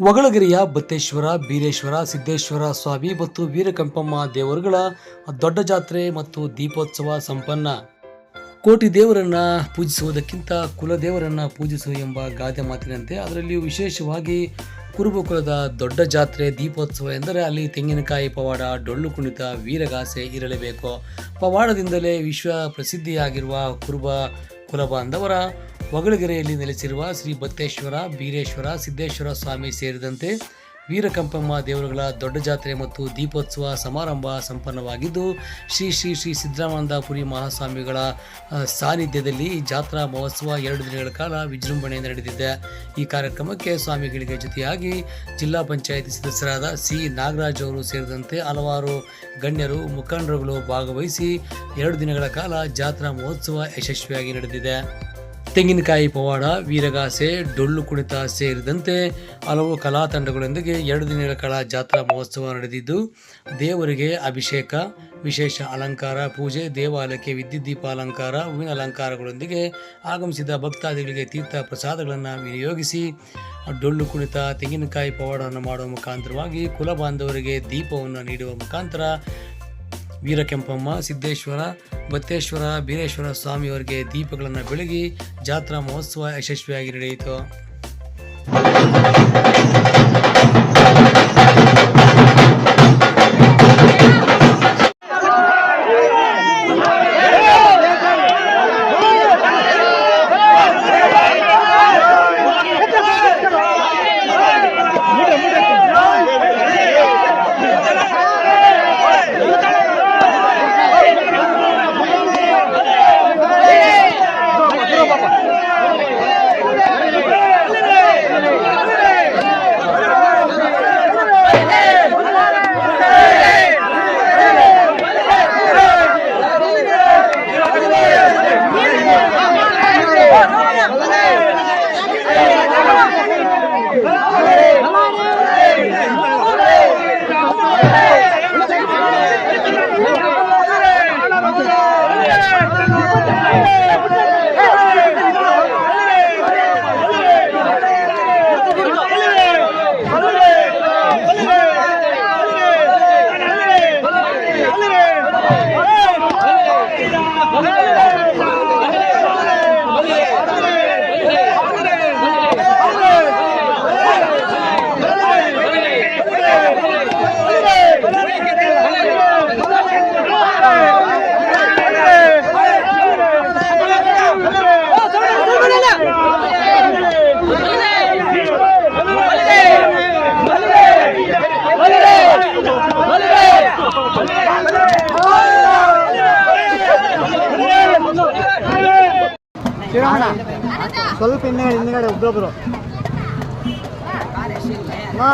ಒಗಳಗಿರಿಯ ಬತ್ತೇಶ್ವರ ಬೀರೇಶ್ವರ, ಸಿದ್ದೇಶ್ವರ ಸ್ವಾಮಿ ಮತ್ತು ವೀರಕಂಪಮ್ಮ ದೇವರುಗಳ ದೊಡ್ಡ ಜಾತ್ರೆ ಮತ್ತು ದೀಪೋತ್ಸವ ಸಂಪನ್ನ. ಕೋಟಿ ದೇವರನ್ನ ಪೂಜಿಸುವುದಕ್ಕಿಂತ ಕುಲದೇವರನ್ನು ಪೂಜಿಸು ಎಂಬ ಗಾದೆ ಮಾತಿನಂತೆ ಅದರಲ್ಲಿಯೂ ವಿಶೇಷವಾಗಿ ಕುರುಬಕುಲದ ದೊಡ್ಡ ಜಾತ್ರೆ, ದೀಪೋತ್ಸವ ಎಂದರೆ ಅಲ್ಲಿ ತೆಂಗಿನಕಾಯಿ ಪವಾಡ, ಡೊಳ್ಳು ಕುಣಿತ, ವೀರಗಾಸೆ ಇರಲೇಬೇಕು. ಪವಾಡದಿಂದಲೇ ವಿಶ್ವ ಪ್ರಸಿದ್ಧಿಯಾಗಿರುವ ಕುರುಬ ಕುಲಬಾಂಧವರ ಹೊಗಳಗೆರೆಯಲ್ಲಿ ನೆಲೆಸಿರುವ ಶ್ರೀ ಬತ್ತೇಶ್ವರ, ಬೀರೇಶ್ವರ, ಸಿದ್ದೇಶ್ವರ ಸ್ವಾಮಿ ಸೇರಿದಂತೆ ವೀರಕಂಪಮ್ಮ ದೇವರುಗಳ ದೊಡ್ಡ ಜಾತ್ರೆ ಮತ್ತು ದೀಪೋತ್ಸವ ಸಮಾರಂಭ ಸಂಪನ್ನವಾಗಿದ್ದು, ಶ್ರೀ ಶ್ರೀ ಶ್ರೀ ಸಿದ್ದರಾಮಾನಂದಪುರಿ ಮಹಾಸ್ವಾಮಿಗಳ ಸಾನ್ನಿಧ್ಯದಲ್ಲಿ ಜಾತ್ರಾ ಮಹೋತ್ಸವ ಎರಡು ದಿನಗಳ ಕಾಲ ವಿಜೃಂಭಣೆಯಿಂದ ನಡೆದಿದೆ. ಈ ಕಾರ್ಯಕ್ರಮಕ್ಕೆ ಸ್ವಾಮಿಗಳಿಗೆ ಜೊತೆಯಾಗಿ ಜಿಲ್ಲಾ ಪಂಚಾಯಿತಿ ಸದಸ್ಯರಾದ ಸಿ ನಾಗರಾಜ್ ಅವರು ಸೇರಿದಂತೆ ಹಲವಾರು ಗಣ್ಯರು, ಮುಖಂಡರುಗಳು ಭಾಗವಹಿಸಿ ಎರಡು ದಿನಗಳ ಕಾಲ ಜಾತ್ರಾ ಮಹೋತ್ಸವ ಯಶಸ್ವಿಯಾಗಿ ನಡೆದಿದೆ. ತೆಂಗಿನಕಾಯಿ ಪವಾಡ, ವೀರಗಾಸೆ, ಡೊಳ್ಳು ಕುಣಿತ ಸೇರಿದಂತೆ ಹಲವು ಕಲಾ ತಂಡಗಳೊಂದಿಗೆ ಎರಡು ದಿನಗಳ ಕಾಲ ಜಾತ್ರಾ ಮಹೋತ್ಸವ ನಡೆದಿದ್ದು, ದೇವರಿಗೆ ಅಭಿಷೇಕ, ವಿಶೇಷ ಅಲಂಕಾರ, ಪೂಜೆ, ದೇವಾಲಯಕ್ಕೆ ವಿದ್ಯುತ್ ದೀಪ ಅಲಂಕಾರ ಹೂವಿನ ಅಲಂಕಾರಗಳೊಂದಿಗೆ ಆಗಮಿಸಿದ ಭಕ್ತಾದಿಗಳಿಗೆ ತೀರ್ಥ ಪ್ರಸಾದಗಳನ್ನು ವಿನಿಯೋಗಿಸಿ, ಡೊಳ್ಳು ಕುಣಿತ, ತೆಂಗಿನಕಾಯಿ ಪವಾಡವನ್ನು ಮಾಡುವ ಮುಖಾಂತರವಾಗಿ ಕುಲ ಬಾಂಧವರಿಗೆ ದೀಪವನ್ನು ನೀಡುವ ಮುಖಾಂತರ ವೀರಕೆಂಪಮ್ಮ ಸಿದ್ದೇಶ್ವರ ಬತ್ತೇಶ್ವರ ಬೀರೇಶ್ವರ ಸ್ವಾಮಿಯವರಿಗೆ ದೀಪಗಳನ್ನು ಬೆಳಗಿ ಜಾತ್ರಾ ಮಹೋತ್ಸವ ಯಶಸ್ವಿಯಾಗಿ ನಡೆಯಿತು. ಶ್ರೀರಾಮಣ್ಣ ಸ್ವಲ್ಪ ಹಿಂದೆ ಹಿಂದ್ಗಡೆ ಒಬ್ಬೊಬ್ರು ಹಾ